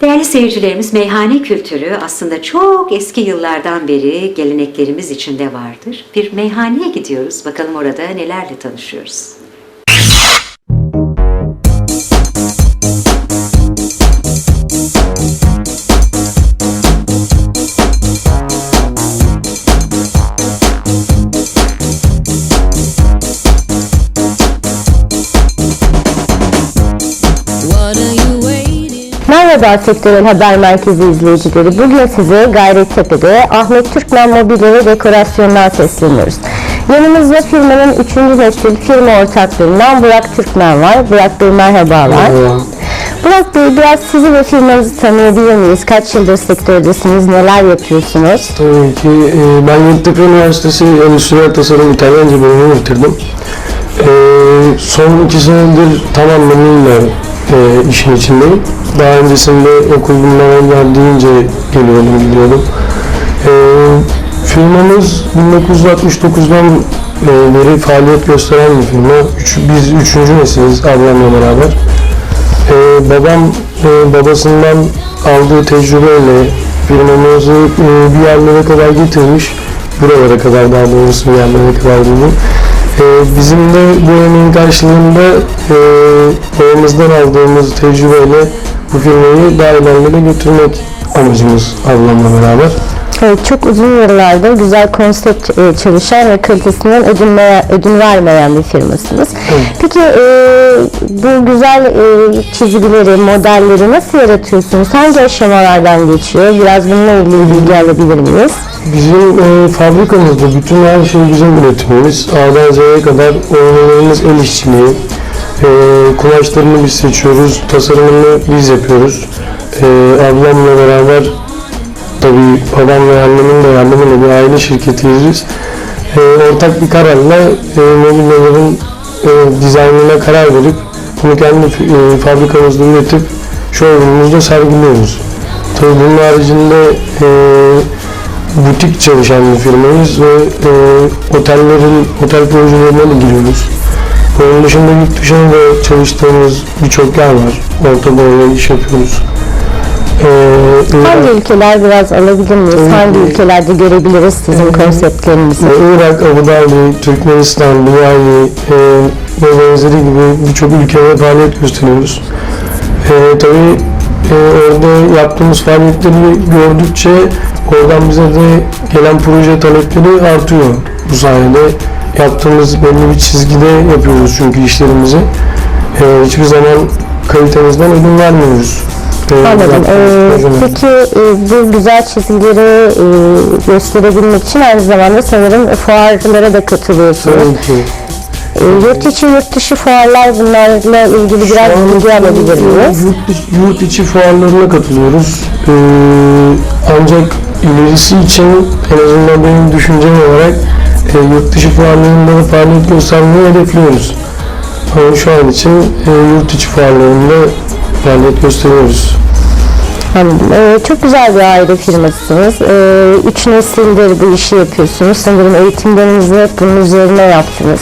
Değerli seyircilerimiz, meyhane kültürü aslında çok eski yıllardan beri geleneklerimiz içinde vardır. Bir meyhaneye gidiyoruz. Bakalım orada nelerle tanışıyoruz. Merhaba Sektörel Haber Merkezi izleyicileri. Bugün size Gayrettepe'de Ahmet Türkmen Mobilya ve Dekorasyon'dan sesleniyoruz. Yanımızda firmanın 3. nesil firma ortaklığından Burak Türkmen var. Burak Bey merhabalar. Merhaba. Burak Bey biraz sizi ve firmanızı tanıyabilir miyiz? Kaç yıldır sektördesiniz? Neler yapıyorsunuz? Tabii ki e, ben Yeditepe Üniversitesi Endüstriyel Tasarım İtalyanca bölümünü bitirdim. E, son iki senedir tam anlamıyla e, işin içindeyim. Daha öncesinde okulumdan geldiğince geliyordum, gidiyordum. E, firmamız 1969'dan e, beri faaliyet gösteren bir firma. Üç, biz üçüncü nesiliz ablamla beraber. Ee, babam e, babasından aldığı tecrübeyle firmamızı e, bir yerlere kadar getirmiş. Buralara kadar daha doğrusu bir yerlere kadar diyeyim. Ee, bizim de bu emeğin karşılığında e, babamızdan aldığımız tecrübeyle bu firmayı daha ilerlere götürmek amacımız ablamla beraber. Evet, çok uzun yıllardır güzel konsept e, çalışan ve kalitesinden ödün, ödün vermeyen bir firmasınız. Peki e, bu güzel e, çizgileri, modelleri nasıl yaratıyorsunuz? Hangi aşamalardan geçiyor? Biraz bununla ilgili bilgi alabilir miyiz? Bizim e, fabrikamızda bütün her şey bizim üretimimiz. A'dan Z'ye kadar oyunlarımız el işçiliği. E, kumaşlarını biz seçiyoruz, tasarımını biz yapıyoruz. E, ablamla beraber tabii babam ve annemin de yardımıyla bir aile şirketiyiz. E, ortak bir kararla e, mobilyaların e, dizaynına karar verip bunu kendi e, fabrikamızda üretip showroomumuzda sergiliyoruz. Tabii bunun haricinde e, butik çalışan bir firmayız ve e, otellerin otel projelerine de giriyoruz. Onun dışında yurt dışında da çalıştığımız birçok yer var. Orta Doğu'ya iş yapıyoruz. E, Hangi Irak, ülkeler biraz alabilir miyiz? Tabii Hangi ülkelerde görebiliriz sizin konseptlerinizi? Irak, Abu Dhabi, Türkmenistan, Dubai e, ve benzeri gibi birçok ülkede faaliyet gösteriyoruz. E, tabii e, orada yaptığımız faaliyetleri gördükçe oradan bize de gelen proje talepleri artıyor. Bu sayede yaptığımız belli bir çizgide yapıyoruz çünkü işlerimizi. E, hiçbir zaman kalitemizden ödün vermiyoruz. Anladım. Ee, peki e, bu güzel çizgileri e, gösterebilmek için aynı zamanda sanırım fuarlara da katılıyorsunuz. Ki. E, yurt içi yurt dışı fuarlar bunlarla ilgili biraz Şu bilgi alabilir miyiz? Yurt, yurt içi fuarlarına katılıyoruz. Ee, ancak ilerisi için en azından benim düşüncem olarak e, yurt dışı fuarlarında da faaliyet göstermeyi hedefliyoruz. Ama şu an için e, yurt içi fuarlarında faaliyet gösteriyoruz. Anladım. Ee, çok güzel bir aile firmasısınız. Ee, üç nesildir bu işi yapıyorsunuz. Sanırım eğitimlerinizi hep bunun üzerine yaptınız.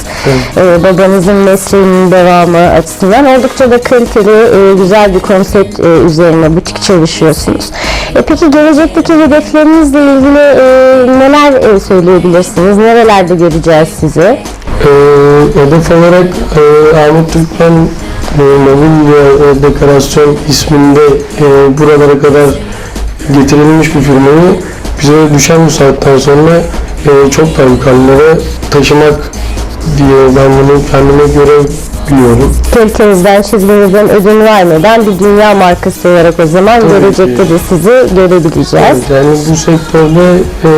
Ee, babanızın mesleğinin devamı açısından oldukça da kaliteli, e, güzel bir konsept e, üzerine butik çalışıyorsunuz. E, peki gelecekteki hedeflerinizle ilgili e, neler e, söyleyebilirsiniz? Nerelerde göreceğiz sizi? Ee, hedef olarak e, Ahmet Türkmen Mobilya ve Dekorasyon isminde e, buralara kadar getirilmiş bir firmayı bize düşen bu saatten sonra e, çok daha yukarılara taşımak diye ben bunu kendime göre biliyorum. Kalitenizden, çizginizden ödün vermeden bir dünya markası olarak o zaman Tabii gelecekte ki. de sizi görebileceğiz. Evet, yani bu sektörde e,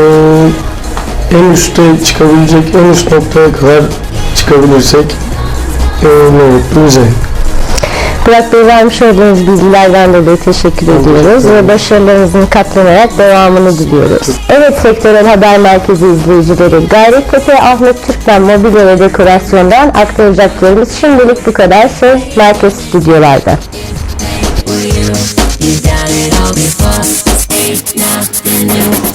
en üste çıkabilecek, en üst noktaya kadar çıkabilirsek e, ne mutlu bize. Burak Bey vermiş olduğunuz bilgilerden dolayı teşekkür ediyoruz ve başarılarınızın katlanarak devamını diliyoruz. Evet Sektörel Haber Merkezi izleyicileri Gayrettepe Ahmet Türkmen Mobilya ve Dekorasyon'dan aktaracaklarımız şimdilik bu kadar. Söz Merkez Stüdyolarda. You've done it all before. Ain't nothing new.